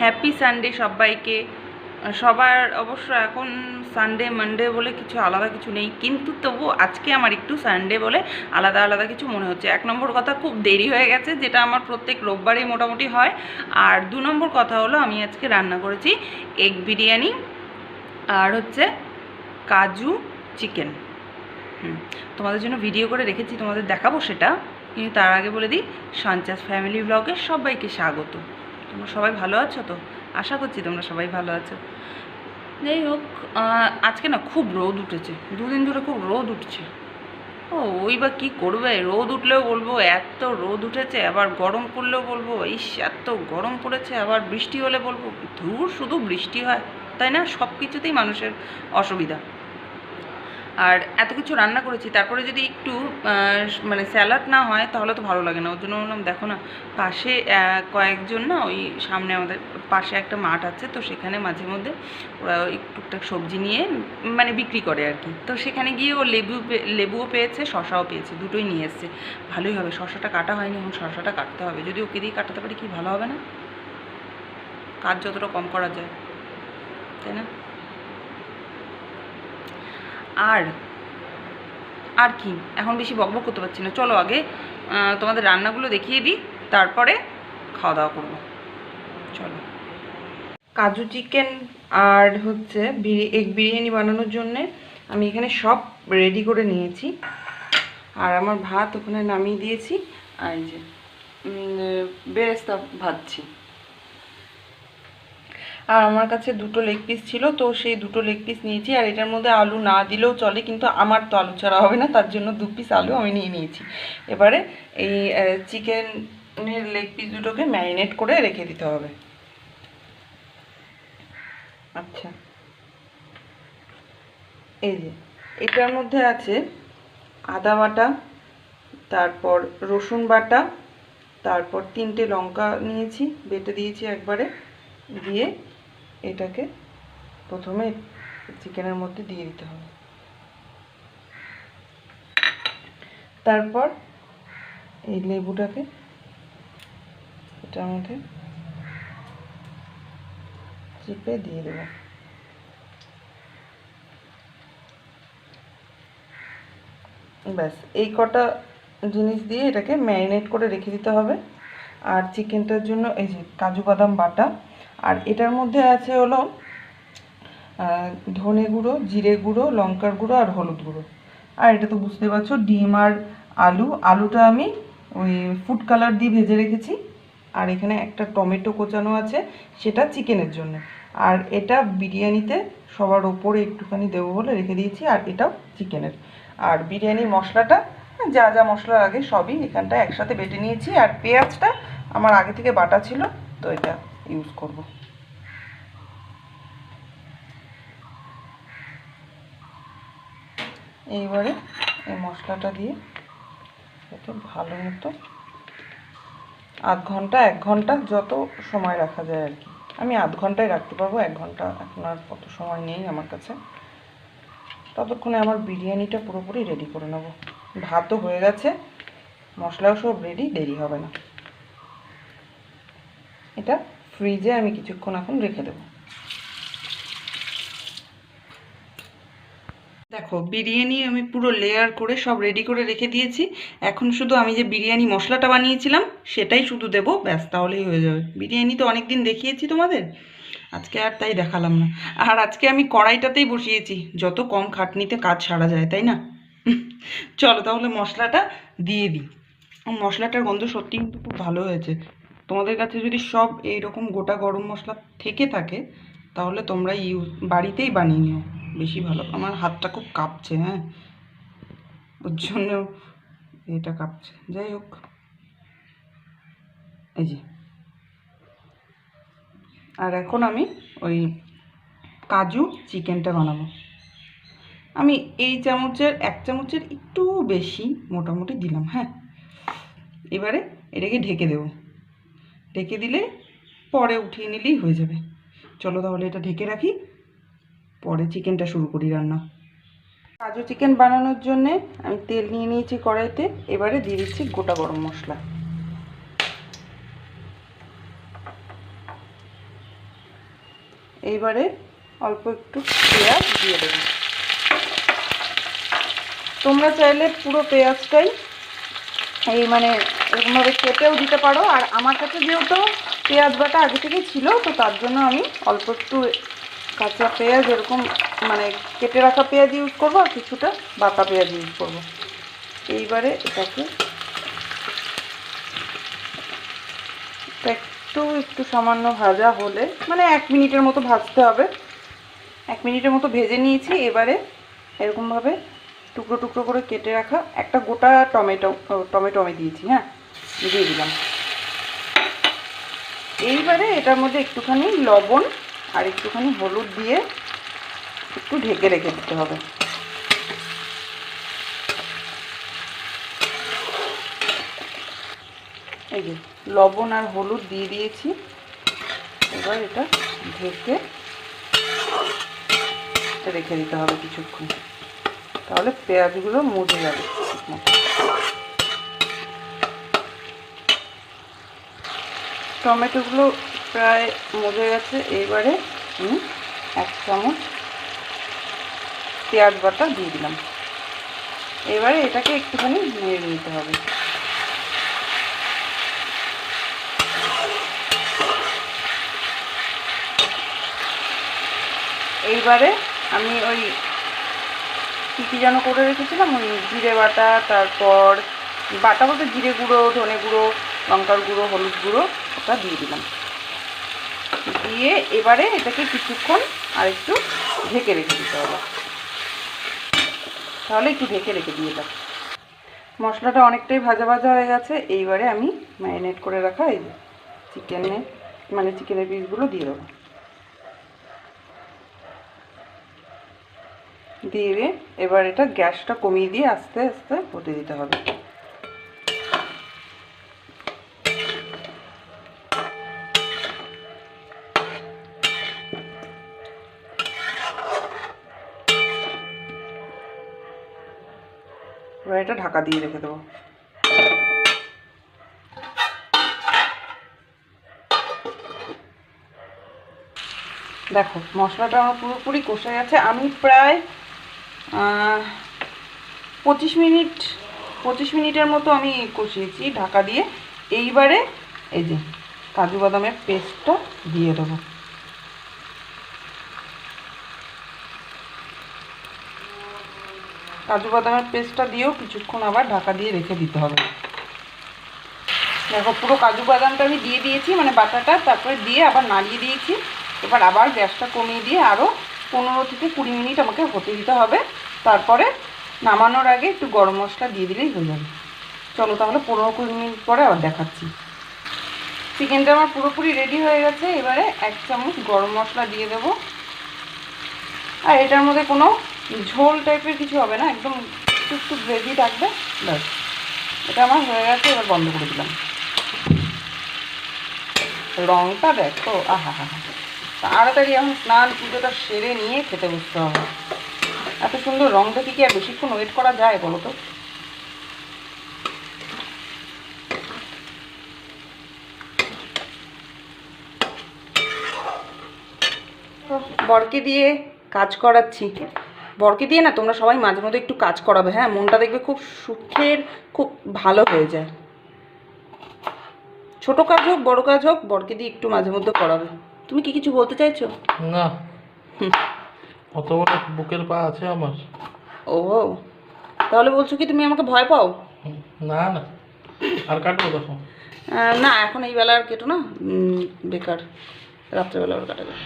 Happy Sunday সবাইকে। সবার অবশ্য এখন সানডে মানডে বলে কিছু আলাদা কিছু নেই, কিন্তু তবু আজকে আমার একটু সানডে বলে আলাদা আলাদা কিছু মনে হচ্ছে। এক নম্বর কথা, খুব দেরি হয়ে গেছে, যেটা আমার প্রত্যেক রোববারই মোটামুটি হয়। আর দু নম্বর কথা হলো, আমি আজকে রান্না করেছি এগ বিরিয়ানি আর হচ্ছে কাজু চিকেন। তোমাদের জন্য ভিডিও করে রেখেছি, তোমাদের দেখাবো সেটা। কিন্তু তার আগে বলে দিই, সঞ্চাস ফ্যামিলি ব্লগে সবাইকে স্বাগত। তোমরা সবাই ভালো আছো তো? আশা করছি তোমরা সবাই ভালো আছো। যাই হোক আজকে না খুব রোদ উঠেছে। দুদিন ধরে খুব রোদ উঠছে। ও, ওই বা কী করবে? রোদ উঠলেও বলব, এত রোদ উঠেছে, আবার গরম পড়লেও বলব, ইস, এত গরম পড়েছে, আবার বৃষ্টি হলে বলব, ধূর শুধু বৃষ্টি হয়, তাই না? সব কিছুতেই মানুষের অসুবিধা। আর এত কিছু রান্না করেছি, তারপরে যদি একটু মানে স্যালাড না হয়, তাহলে তো ভালো লাগে না। ওর জন্য বললাম, দেখো না, পাশে কয়েকজন না ওই সামনে আমাদের, পাশে একটা মাঠ আছে, তো সেখানে মাঝে মধ্যে ওরা টুকটাক সবজি নিয়ে মানে বিক্রি করে আর কি। তো সেখানে গিয়ে ও লেবু লেবুও পেয়েছে, শশাও পেয়েছে, দুটোই নিয়ে এসছে। ভালোই হবে, শশাটা কাটা হয়নি, এখন শশাটা কাটতে হবে। যদি ওকে দিয়ে কাটাতে পারি কি ভালো হবে না? কাজ যতটা কম করা যায়, তাই না? আর আর কি? এখন বেশি বকবক করতে পারছি না। চলো আগে তোমাদের রান্নাগুলো দেখিয়ে দিই, তারপরে খাওয়া দাওয়া করব। চলো। কাজু চিকেন আর হচ্ছে বিরি- এগ বিরিয়ানি বানানোর জন্যে আমি এখানে সব রেডি করে নিয়েছি। আর আমার ভাত ওখানে নামিয়ে দিয়েছি। আর যে বেরেস্তা ভাজছি। আর আমার কাছে দুটো লেগ পিস ছিল, তো সেই দুটো লেগ পিস নিয়েছি। আর এটার মধ্যে আলু না দিলেও চলে, কিন্তু আমার তো আলু ছাড়া হবে না, তার জন্য দু পিস আলু আমি নিয়ে নিয়েছি। এবারে এই চিকেনের লেগ পিস দুটোকে ম্যারিনেট করে রেখে দিতে হবে। আচ্ছা। এই যে, এটার মধ্যে আছে আদা বাটা, তারপর রসুন বাটা, তারপর তিনটে লঙ্কা নিয়েছি, বেটে দিয়েছি একবারে, দিয়ে এটাকে প্রথমে চিকেনের মধ্যে দিয়ে দিতে হবে। তারপর এই লেবুটাকে এটার মধ্যে চিপে দিয়ে দেবো। ব্যাস, এই কটা জিনিস দিয়ে এটাকে ম্যারিনেট করে রেখে দিতে হবে। আর চিকেনটার জন্য এই যে কাজু বাদাম বাটা আর এটার মধ্যে আছে হলো ধনে গুঁড়ো, জিরে গুঁড়ো, লঙ্কার গুঁড়ো আর হলুদ গুঁড়ো। আর এটা তো বুঝতে পারছ, ডিম আর আলু। আলুটা আমি ওই ফুড কালার দিয়ে ভেজে রেখেছি। আর এখানে একটা টমেটো কোচানো আছে, সেটা চিকেনের জন্য। আর এটা বিরিয়ানিতে সবার ওপরে একটুখানি দেবো বলে রেখে দিয়েছি, আর এটাও চিকেনের। আর বিরিয়ানির মশলাটা, যা যা মশলা লাগে সবই এখানটা একসাথে বেটে নিয়েছি। আর পেঁয়াজটা আমার আগে থেকে বাটা ছিল, তো এটা ইউজ করব এইবারে এই মশলাটা দিয়ে এতে ভালো মতো আধ ঘণ্টা, এক ঘণ্টা যত সময় রাখা যায় আর কি। আমি আধ ঘন্টায় রাখতে পারব, এক ঘণ্টা এখন আর কত সময় নেই আমার কাছে। ততক্ষণে আমার বিরিয়ানিটা পুরোপুরি রেডি করে নেব। ভাতও হয়ে গেছে, মশলাও সব রেডি দেরি হবে না। এটা ফ্রিজে আমি কিছুক্ষণ এখন রেখে দেবো। দেখো, বিরিয়ানি আমি পুরো লেয়ার করে সব রেডি করে রেখে দিয়েছি। এখন শুধু আমি যে বিরিয়ানি মশলাটা বানিয়েছিলাম, সেটাই শুধু দেবো, ব্যাস, তাহলেই হয়ে যাবে। বিরিয়ানি তো অনেক দিন দেখিয়েছি তোমাদের। আজকে আর তাই দেখালাম না। আর আজকে আমি কড়াইটাতেই বসিয়েছি, যত কম খাটনিতে কাজ সারা যায়, তাই না? চলো তাহলে মশলাটা দিয়ে দিই। মশলাটার গন্ধ সত্যি কিন্তু খুব ভালো হয়েছে। তোমাদের কাছে যদি সব এইরকম গোটা গরম মশলা থেকে থাকে, তাহলে তোমরা ইউজ বাড়িতেই বানিয়ে নিও। বেশি ভালো। আমার হাতটা খুব কাঁপছে হ্যাঁ? ওর জন্য এটা কাঁপছে। যাই হোক। এই যে। আর এখন আমি ওই কাজু চিকেনটা বানাবো। আমি এই চামচের, এক চামচের একটু বেশি মোটামুটি দিলাম হ্যাঁ? এবারে এটাকে ঢেকে দেবো। ঢেকে দিলে পরে উঠিয়ে নিলেই হয়ে যাবে। চলো তাহলে এটা ঢেকে রাখি। পরে চিকেনটা শুরু করি রান্না। কাজু চিকেন বানানোর জন্যে আমি তেল নিয়ে নিয়েছি কড়াইতে। এবারে দিয়ে দিচ্ছি গোটা গরম মশলা। এইবারে অল্প একটু পেঁয়াজ দিয়ে দেবো। তোমরা চাইলে পুরো পেঁয়াজটাই এই মানে এরকমভাবে কেটেও দিতে পারো। আর আমার কাছে যেহেতু পেঁয়াজ বাটা আগে থেকেই ছিল, তো তার জন্য আমি অল্প একটু কাঁচা পেঁয়াজ, এরকম মানে কেটে রাখা পেঁয়াজ ইউজ করব আর কিছুটা বাটা পেঁয়াজ ইউজ করব। এইবারে এটাকে এটা একটু একটু সামান্য ভাজা হলে মানে এক মিনিটের মতো ভাজতে হবে। এক মিনিটের মতো ভেজে নিয়েছি। এবারে এরকমভাবে টুকরো টুকরো করে কেটে রাখা একটা গোটা টমেটো টমেটো আমি দিয়েছি হ্যাঁ? দিয়ে দিলাম। এইবারে এটার মধ্যে একটুখানি লবণ আর একটুখানি হলুদ দিয়ে একটু ঢেকে রেখে দিতে হবে। এই যে লবণ আর হলুদ দিয়ে দিয়েছি। এবার এটা ঢেকে রেখে দিতে হবে কিছুক্ষণ। তাহলে পেঁয়াজগুলো মজে যাবে ঠিকমতো টমেটোগুলো প্রায় মজে গেছে। এইবারে আমি এক চামচ পেঁয়াজ বাটা দিয়ে দিলাম। এবারে এটাকে একটুখানি নেড়ে নিতে হবে। এইবারে আমি ওই কী কী যেন করে রেখেছিলাম? ওই জিরে বাটা, তারপর বাটা বলতে জিরে গুঁড়ো, ধনে গুঁড়ো লঙ্কার গুঁড়ো, হলুদ গুঁড়ো, ওটা দিয়ে দিলাম। দিয়ে এবারে এটাকে কিছুক্ষণ আর একটু ঢেকে রেখে দিতে হবে। তাহলে একটু ঢেকে রেখে দিয়ে দাও। মশলাটা অনেকটাই ভাজা ভাজা হয়ে গেছে। এইবারে আমি ম্যারিনেট করে রাখা এই চিকেনে মানে চিকেনের পিসগুলো দিয়ে দেবো। দিয়ে এবার এটা গ্যাসটা কমিয়ে দিয়ে আস্তে আস্তে হতে দিতে হবে। ঢাকা দিয়ে রেখে দেবো। দেখো, মশলাটা আমার পুরোপুরি কষে গেছে। আমি প্রায় পঁচিশ মিনিট, পঁচিশ মিনিটের মতো আমি কষিয়েছি ঢাকা দিয়ে। এইবারে এই যে কাজু বাদামের পেস্টটা দিয়ে দেবো। কাজু বাদামের পেস্টটা দিয়েও কিছুক্ষণ আবার ঢাকা দিয়ে রেখে দিতে হবে। দেখো, পুরো কাজু বাদামটা আমি দিয়ে দিয়েছি মানে বাটাটা, তারপরে দিয়ে আবার নাড়িয়ে দিয়েছি। এবার আবার গ্যাসটা কমিয়ে দিয়ে আরও পনেরো থেকে কুড়ি মিনিট আমাকে হতে দিতে হবে। তারপরে নামানোর আগে একটু গরম মশলা দিয়ে দিলেই হয়ে যাবে। চলো তাহলে পনেরো কুড়ি মিনিট পরে আবার দেখাচ্ছি। চিকেনটা আমার পুরোপুরি রেডি হয়ে গেছে, এবারে এক চামচ গরম মশলা দিয়ে দেবো। আর এটার মধ্যে কোনো ঝোল টাইপের কিছু হবে না, একদম একটু একটু গ্রেভি থাকবে, ব্যাস। এটা আমার হয়ে গেছে, এবার বন্ধ করে দিলাম। রংটা দেখো, আহা হা তাড়াতাড়ি এখন স্নান পুজোটা সেরে নিয়ে খেতে বসতে হবে। এত সুন্দর রং দেখে কি আর বেশিক্ষণ ওয়েট করা যায় বলো তো? বরকে দিয়ে কাজ করাচ্ছি। বরকে দিয়ে না তোমরা সবাই মাঝে মধ্যে একটু কাজ করাবে হ্যাঁ? মনটা দেখবে খুব সুখের খুব ভালো হয়ে যায়। ছোট কাজ হোক বড় কাজ হোক বরকে দিয়ে একটু মাঝে মধ্যে করাবে। তুমি কি কিছু বলতে চাইছো? না। অত বড় বুকের পা আছে আমার। ও তাহলে বলছো কি তুমি আমাকে ভয় পাও? না না। আর কাটবো দেখো না এখন এই বেলা আর কেটো না। বেকার। রাত্রেবেলা ওর কাটা যাবে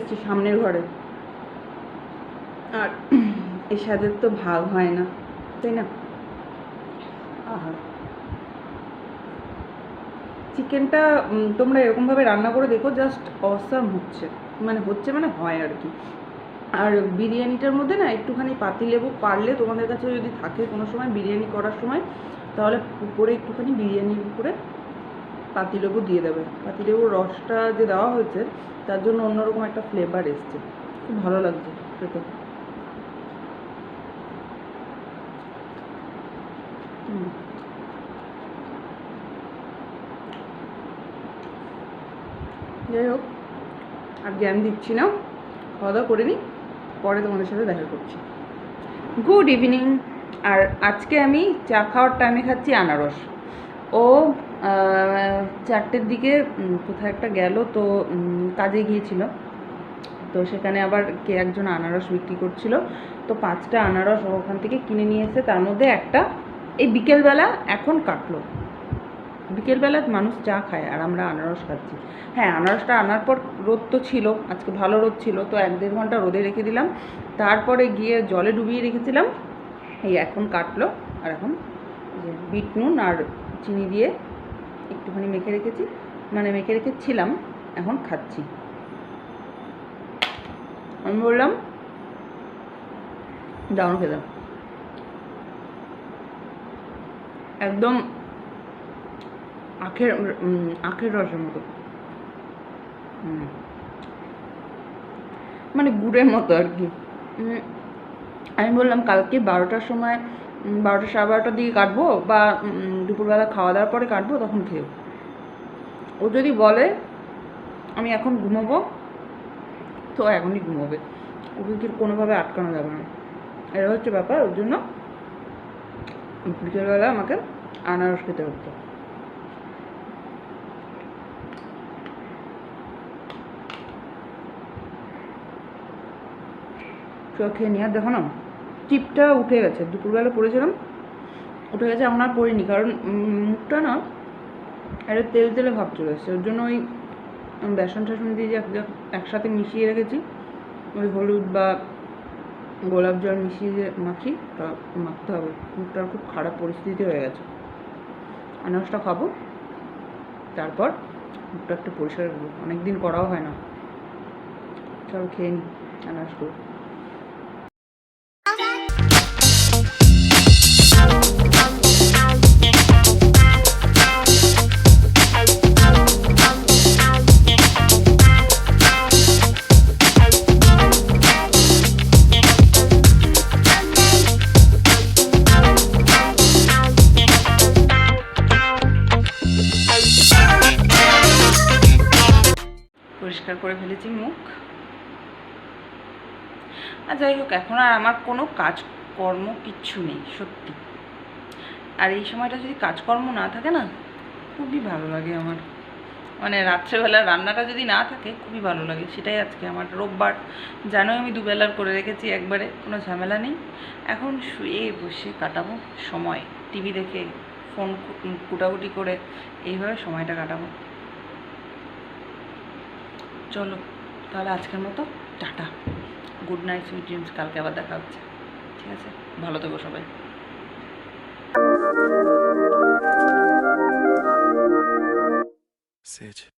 এসেছি সামনের ঘরে। আর স্বাদের তো ভাগ হয় না তাই না? আহা। চিকেনটা তোমরা এরকমভাবে রান্না করে দেখো জাস্ট অসাম হচ্ছে। মানে হচ্ছে মানে হয় আর কি। আর বিরিয়ানিটার মধ্যে না একটুখানি পাতিলেবু পারলে তোমাদের কাছে যদি থাকে কোনো সময় বিরিয়ানি করার সময় তাহলে উপরে একটুখানি বিরিয়ানির উপরে পাতিলেবু দিয়ে দেবে। পাতিলেবুর রসটা যে দেওয়া হয়েছে, তার জন্য অন্যরকম একটা ফ্লেভার এসছে। খুব ভালো লাগছে খেতে। যাই হোক, আর জ্ঞান দিচ্ছি না। খাওয়া দাওয়া করে নিই পরে তোমাদের সাথে দেখা করছি। গুড ইভিনিং আর আজকে আমি চা খাওয়ার টাইমে খাচ্ছি আনারস। ও চারটের দিকে কোথায় একটা গেল, তো কাজে গিয়েছিল। তো সেখানে আবার কে একজন আনারস বিক্রি করছিল। তো পাঁচটা আনারস ওখান থেকে কিনে নিয়ে এসে তার মধ্যে একটা এই বিকেলবেলা এখন কাটলো। বিকেলবেলা মানুষ চা খায় আর আমরা আনারস খাচ্ছি। হ্যাঁ আনারসটা আনার পর রোদ তো ছিল, আজকে ভালো রোদ ছিল, তো এক দেড় ঘণ্টা রোদে রেখে দিলাম। তারপরে গিয়ে জলে ডুবিয়ে রেখেছিলাম। এই এখন কাটলো আর এখন বিট নুন আর চিনি দিয়ে একটুখানি মেখে রেখেছি। মানে মেখে রেখেছিলাম, এখন খাচ্ছি। আমি বললাম, দারুণ খেলাম একদম আখের আখের রসের মতো। মানে গুড়ের মতো আর কি। আমি বললাম, কালকে বারোটার সময় বারোটা সাড়ে বারোটার দিকে কাটবো বা দুপুরবেলা খাওয়া দাওয়ার পরে কাটবো, তখন খেও ও যদি বলে, আমি এখন ঘুমোবো, তো এখনই ঘুমোবে। ওকে কি কোনোভাবে আটকানো যাবে না। এটা হচ্ছে ব্যাপার, ওর জন্য বিকেলবেলা আমাকে আনারস খেতে হতো। চোখ খেয়ে নিয়ে দেখো না। টিপটা উঠে গেছে, দুপুরবেলা পড়েছিলাম, উঠে গেছে এখন আর পড়িনি, কারণ মুখটা না একটা তেল তেলে ভাব চলে এসছে, ওর জন্য ওই বেসন টেসন দিয়ে যে এক- এক- একসাথে মিশিয়ে রেখেছি, ওই হলুদ বা গোলাপ জল মিশিয়ে যে মাখি তা মাখতে হবে মুখটার খুব খারাপ পরিস্থিতি হয়ে গেছে। আনারসটা খাব, তারপর মুখটা একটু পরিষ্কার করব অনেক দিন করাও হয় না। চলো খেয়ে নিই আনারসগুলো পরিষ্কার করে ফেলেছি মুখ। আর যাই হোক, এখন আর আমার কোনো কাজকর্ম, কিচ্ছু নেই, সত্যি। আর এই সময়টা যদি কাজকর্ম না থাকে না, খুবই ভালো লাগে আমার। মানে রাত্রেবেলা রান্নাটা যদি না থাকে, খুবই ভালো লাগে। সেটাই আজকে আমার। রোববার, জানোই আমি দুবেলার করে রেখেছি একবারে, কোনো ঝামেলা নেই। এখন শুয়ে বসে কাটাবো সময়। টিভি দেখে, ফোন কুটাকুটি করে এইভাবে সময়টা কাটাবো। চলো, তাহলে আজকের মতো tata. Good night, sweet dreams. কালকে আবার দেখা হচ্ছে। ঠিক আছে? ভালো থেকো সবাই। Sede.